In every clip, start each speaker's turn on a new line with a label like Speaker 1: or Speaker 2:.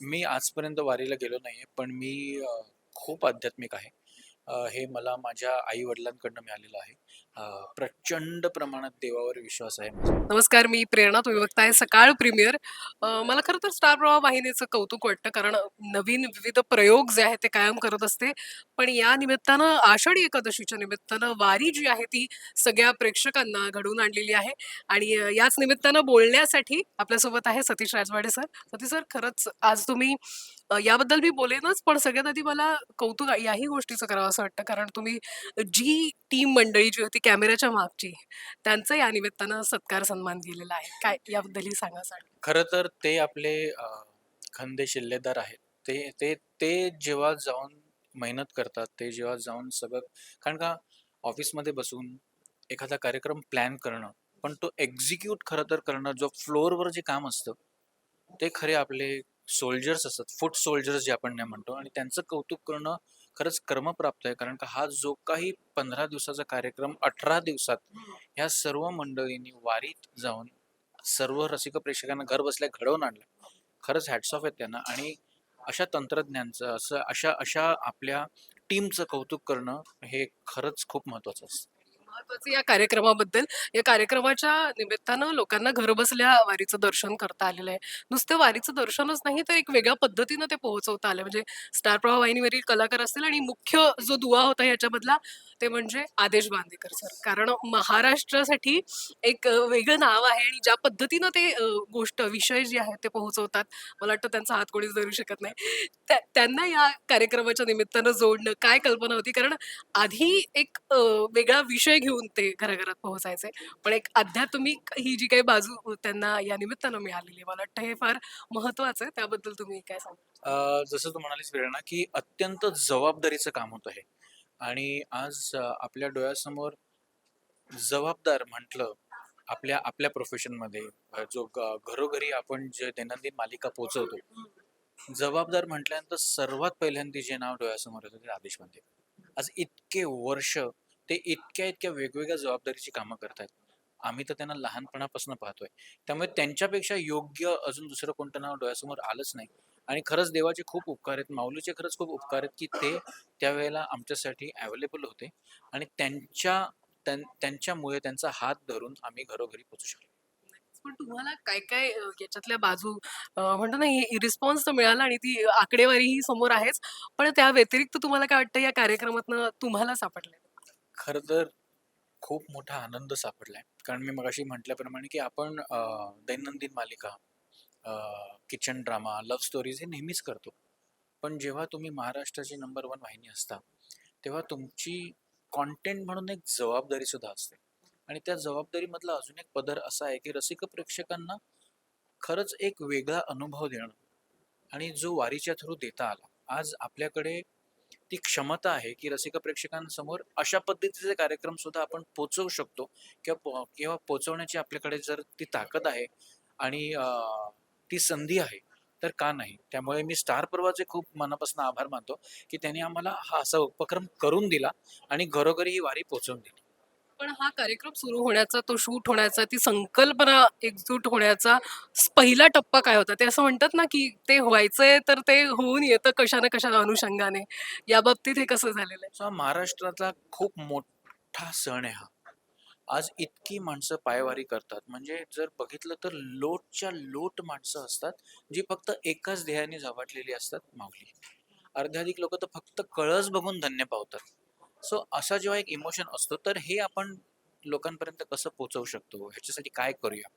Speaker 1: मी आजपर्यंत वारीला गेलो नाहीये, पण मी खूप आध्यात्मिक आहे. हे मला माझ्या आई-वडिलांकडनं मिळालेलं आहे. प्रचंड प्रमाणात देवावर विश्वास आहे
Speaker 2: नमस्कार, मी प्रेरणा. तुम्ही बघताय सकाळ प्रीमियर. मला खरं तर स्टार प्रवाह वाहिनीचं कौतुक वाटतं, कारण नवीन विविध प्रयोग जे आहेत ते कायम करत असते. पण या निमित्तानं आषाढी एकादशीच्या निमित्तानं वारी जी आहे ती सगळ्या प्रेक्षकांना घडवून आणलेली आहे आणि याच निमित्तानं बोलण्यासाठी आपल्यासोबत आहे सतीश राजवाडे सर. सतीश सर, खरंच आज तुम्ही याबद्दल मी बोलेनच, पण सगळ्यात आधी मला कौतुक याही गोष्टीचं करावं असं वाटतं, कारण तुम्ही जी टीम मंडळी जी होती कॅमेऱ्याच्या मागची, त्यांचा या निमित्तानं सत्कार सन्मान केलेला आहे. काय याबद्दलही सांगा सर?
Speaker 1: खरं तर ते आपले खंदे शिल्लेदार आहेत. ते ते ते जेव्हा जाऊन मेहनत करतात, ते जेव्हा जाऊन सगळं कारण का ऑफिसमध्ये बसून एखादा कार्यक्रम प्लॅन करणं, पण तो एक्झिक्यूट खरं तर करणं, जो फ्लोअरवर जे काम असतं, ते खरे आपले सोल्जर्स असतात. फूट सोल्जर्स जे आपण नाही म्हणतो आणि त्यांचं कौतुक करणं खरंच क्रमप्राप्त आहे. कारण का हा जो काही 15 दिवसाचा कार्यक्रम 18 दिवसात ह्या सर्व मंडळींनी वारीत जाऊन सर्व रसिक प्रेक्षकांना घर बसल्या घडवून आणलं. खरंच हॅट्स ऑफ आहेत त्यांना आणि अशा तंत्रज्ञानचं असं अशा अशा आपल्या टीमचं कौतुक करणं हे खरंच खूप महत्वाचं असतं.
Speaker 2: महत्वाचं या कार्यक्रमाबद्दल, या कार्यक्रमाच्या निमित्तानं लोकांना घरबसल्या वारीचं दर्शन करता आलेलं आहे. नुसतं वारीचं दर्शनच नाही, तर एक वेगळ्या पद्धतीनं ते पोहोचवता आलं. म्हणजे स्टार प्रवाह वाहिनीवरील कलाकार असतील आणि मुख्य जो दुवा होता याच्यामधला ते म्हणजे आदेश बांदेकर सर. कारण महाराष्ट्रासाठी एक वेगळं नाव आहे आणि ज्या पद्धतीनं ते गोष्ट, विषय जे आहेत ते पोहोचवतात, मला वाटतं त्यांचा हात कोणीच धरू शकत नाही. त्यांना या कार्यक्रमाच्या निमित्तानं जोडणं, काय कल्पना होती? कारण आधी एक वेगळा विषय घेऊन ते घराघरात पोहोचायचे. पण एक आध्यात्मिक ही जी काही बाजू त्यांना या निमित्तानं मिळालेली आहे, मला वाटतं हे फार महत्वाचं आहे. त्याबद्दल तुम्ही काय सांगाल?
Speaker 1: जसं तू म्हणालीस प्रेरणा, की अत्यंत जबाबदारीचं काम होतं हे आणि आज आपल्या डोळ्यासमोर जबाबदार म्हटलं आपल्या आपल्या प्रोफेशनमध्ये जो घरोघरी आपण जे दैनंदिन मालिका पोहोचवतो. जबाबदार म्हटल्यानंतर सर्वात पहिल्यांदा जे नाव डोळ्यासमोर येतं ते आदेश म्हणते आज इतके वर्ष ते इतक्या-इतक्या वेगवेगळ्या जबाबदारीची कामं करतात आम्ही तर त्यांना लहानपणापासून पाहतोय. त्यामुळे त्यांच्यापेक्षा योग्य अजून दुसरं कोणतं नाव डोळ्यासमोर आलंच नाही आणि खरंच देवाचे खूप उपकार आहेत. माऊलीचे खरंच खूप उपकार आहेत, की ते त्यावेळेला आमच्यासाठी अवेलेबल होते आणि त्यांच्या त्यां त्यांच्यामुळे त्यांचा हात धरून आम्ही घरोघरी पोहोचू शकलो.
Speaker 2: पण तुम्हाला काय-काय याच्यातल्या बाजू म्हणतो ना, रिस्पॉन्स तर मिळाला आणि ती आकडेवारीही समोर आहेच. पण त्या व्यतिरिक्त तुम्हाला काय वाटतं या कार्यक्रमातनं तुम्हाला सापडलं
Speaker 1: खरं तर खूप मोठा आनंद सापडला आहे कारण मी मगाशी म्हटल्याप्रमाणे, की आपण दैनंदिन मालिका, किचन ड्रामा, लव्ह स्टोरीज हे नेहमीच करतो. पण जेव्हा तुम्ही महाराष्ट्राची नंबर वन वाहिनी असता, तेव्हा तुमची कॉन्टेंट म्हणून एक जबाबदारीसुद्धा असते आणि त्या जबाबदारीमधला अजून एक पदर असा आहे, की रसिक प्रेक्षकांना खरंच एक वेगळा अनुभव देणं आणि जो वारीच्या थ्रू देता आला. आज आपल्याकडे ती क्षमता आहे, की रसिका प्रेक्षकांसमोर अशा पद्धतीचे कार्यक्रम सुद्धा आपण पोचवू शकतो किंवा पो किंवा पोचवण्याची आपल्याकडे जर ती ताकद आहे आणि ती संधी आहे, तर का नाही? त्यामुळे मी स्टार पर्वाचे खूप मनापासून आभार मानतो, की त्यांनी आम्हाला हा असा उपक्रम करून दिला आणि घरोघरी ही वारी पोचवून दिली.
Speaker 2: पण हा कार्यक्रम सुरू होण्याचा, तो शूट होण्याचा, ती संकल्पना एकजूट होण्याचा पहिला टप्पा काय होता? ते असं म्हणतात ना, की ते व्हायचंय तर ते होऊन येतं कशा ना कशा अनुषंगाने. याबाबतीत हे कसं झालेलं आहे?
Speaker 1: महाराष्ट्रातला खूप मोठा सण आहे हा. आज इतकी माणसं पायवारी करतात. म्हणजे जर बघितलं तर लोटच्या लोट माणसं असतात, जी फक्त एकाच ध्येयाने झपाटलेली असतात, माऊली. अर्ध्याधिक लोक तर फक्त कळस बघून धन्य पावतात. सो असा जेव्हा एक इमोशन असतो, तर हे आपण लोकांपर्यंत कसं पोहोचवू शकतो? ह्याच्यासाठी काय करूया?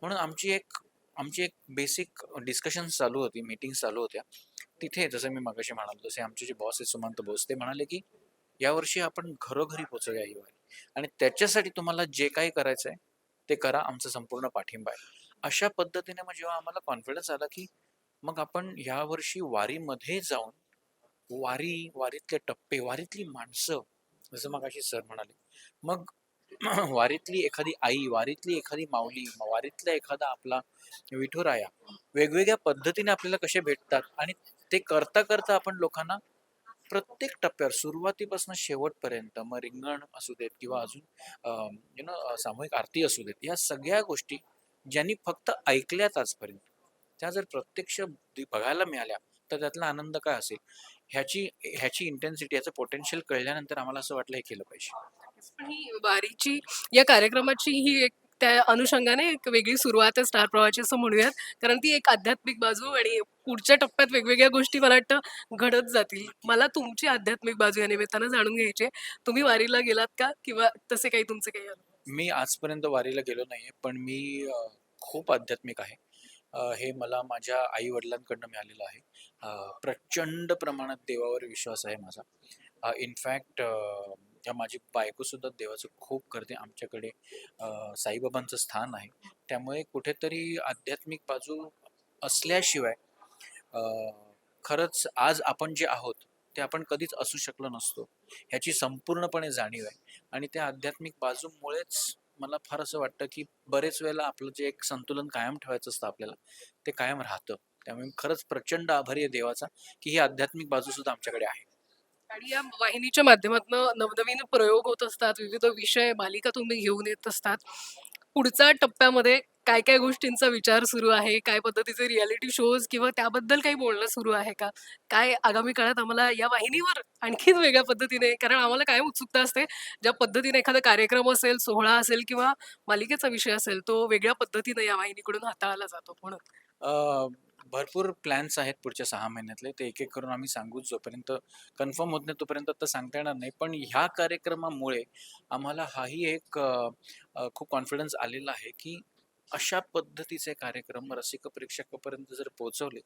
Speaker 1: म्हणून आमची एक आमची एक बेसिक डिस्कशन चालू होती, मीटिंग चालू होत्या. तिथे जसं मी मगाशी म्हणालो, तसे आमचे जे बॉस आहेत सुमंत बोस, ते म्हणाले, की यावर्षी आपण घरोघरी पोचूया ही आणि त्याच्यासाठी तुम्हाला जे काही आहे ते करा. आमचा संपूर्ण पाठिंबा आहे. अशा पद्धतीने मग जेव्हा आम्हाला कॉन्फिडन्स आला, की मग आपण यावर्षी वारीमध्ये जाऊन वारी, वारीतले टप्पे, वारीतली माणसं, जसं मगाशी सर म्हणाले. मग वारीतली एखादी आई, वारीतली एखादी माऊली, वारीतला एखादा आपला विठुराया, वेगवेगळ्या पद्धतीने आपल्याला कसे भेटतात आणि ते करता-करता आपण लोकांना प्रत्येक टप्प्यावर सुरुवातीपासून शेवटपर्यंत मग रिंगण असू देत किंवा अजून यु नो सामूहिक आरती असू देत, या सगळ्या गोष्टी ज्यांनी फक्त ऐकल्यात आजपर्यंत, त्या जर प्रत्यक्ष बघायला मिळाल्या तर त्यातला आनंद काय असेल? ह्याची ह्याची इंटेन्सिटी याचं पोटेन्शियल कळल्यानंतर आम्हाला असं वाटलं हे केलं पाहिजे.
Speaker 2: पण ही वारीची या कार्यक्रमाची ही एक त्या अनुषंगाने एक वेगळी सुरुवात आहे स्टार प्रवाहाची असं म्हणूयात. कारण ती एक आध्यात्मिक बाजू आणि पुढच्या टप्प्यात वेगवेगळ्या गोष्टी मला वाटतं घडत जातील. मला तुमची आध्यात्मिक बाजू या निमित्तानं जाणून घ्यायची. तुम्ही वारीला गेलात का? किंवा तसे काही तुमचे काही?
Speaker 1: मी आजपर्यंत वारीला गेलो नाहीये पण मी खूप आध्यात्मिक आहे. हे मला माझ्या आई वडिलांकडनं मिळालेलं आहे. प्रचंड प्रमाणात देवावर विश्वास आहे माझा. इनफॅक्ट माझी बायकोसुद्धा देवाचं खूप करते. आमच्याकडे साईबाबांचं स्थान आहे. त्यामुळे कुठेतरी आध्यात्मिक बाजू असल्याशिवाय खरंच आज आपण जे आहोत ते आपण कधीच असू शकलो नसतो ह्याची संपूर्णपणे जाणीव आहे. आणि त्या आध्यात्मिक बाजूमुळेच मला फार असं वाटतं की बरेच वेळेला आपलं जे एक संतुलन कायम ठेवायचं असतं आपल्याला ते कायम राहतं. त्यामुळे खरंच प्रचंड आभारी आहे देवाचा की ही आध्यात्मिक बाजू सुद्धा आमच्याकडे आहे.
Speaker 2: आणि या वाहिनीच्या माध्यमातून नवनवीन प्रयोग होत असतात विविध विषय मालिका तुम्ही घेऊन येत असतात. पुढच्या टप्प्यामध्ये काय काय गोष्टींचा विचार सुरू आहे? काय पद्धतीचे रियालिटी शोज किंवा त्याबद्दल काही बोलणं सुरू आहे का? काय आगामी काळात आम्हाला या वाहिनीवर आणखीन वेगळ्या पद्धतीने कारण आम्हाला कायम उत्सुकता असते. ज्या पद्धतीने एखादा कार्यक्रम असेल सोहळा असेल किंवा मालिकेचा विषय असेल तो वेगळ्या पद्धतीने या वाहिनीकडून हाताळला जातो म्हणून.
Speaker 1: अ, भरपूर प्लॅन्स आहेत पुढच्या सहा महिन्यातले. ते एक एक करून आम्ही सांगू जोपर्यंत कन्फर्म होत नाही तोपर्यंत तर सांगता येणार नाही. पण ह्या कार्यक्रमामुळे आम्हाला हाही एक अ, अ, खूप कॉन्फिडन्स आलेला आहे की अशा पद्धतीचे कार्यक्रम रसिक प्रेक्षकापर्यंत जर पोहोचवले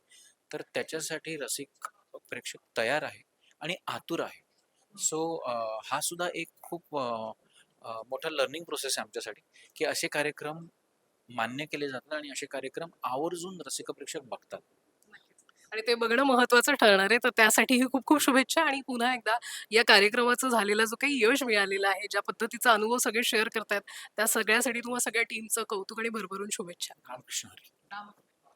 Speaker 1: तर त्याच्यासाठी रसिक प्रेक्षक तयार आहे आणि आतुर आहे. सो हा सुद्धा एक खूप मोठा लर्निंग प्रोसेस आहे आमच्यासाठी की असे कार्यक्रम मान्य केले जातात आणि असे कार्यक्रम आवर्जून रसिक प्रेक्षक बघतात.
Speaker 2: आणि ते बघणं महत्वाचं ठरणार आहे. तर त्यासाठीही खूप खूप शुभेच्छा आणि पुन्हा एकदा या कार्यक्रमाचं झालेला जो काही यश मिळालेला आहे ज्या पद्धतीचा अनुभव सगळे शेअर करतायत त्या सगळ्यासाठी तुम्हाला सगळ्या टीमचं कौतुक आणि भरभरून शुभेच्छा.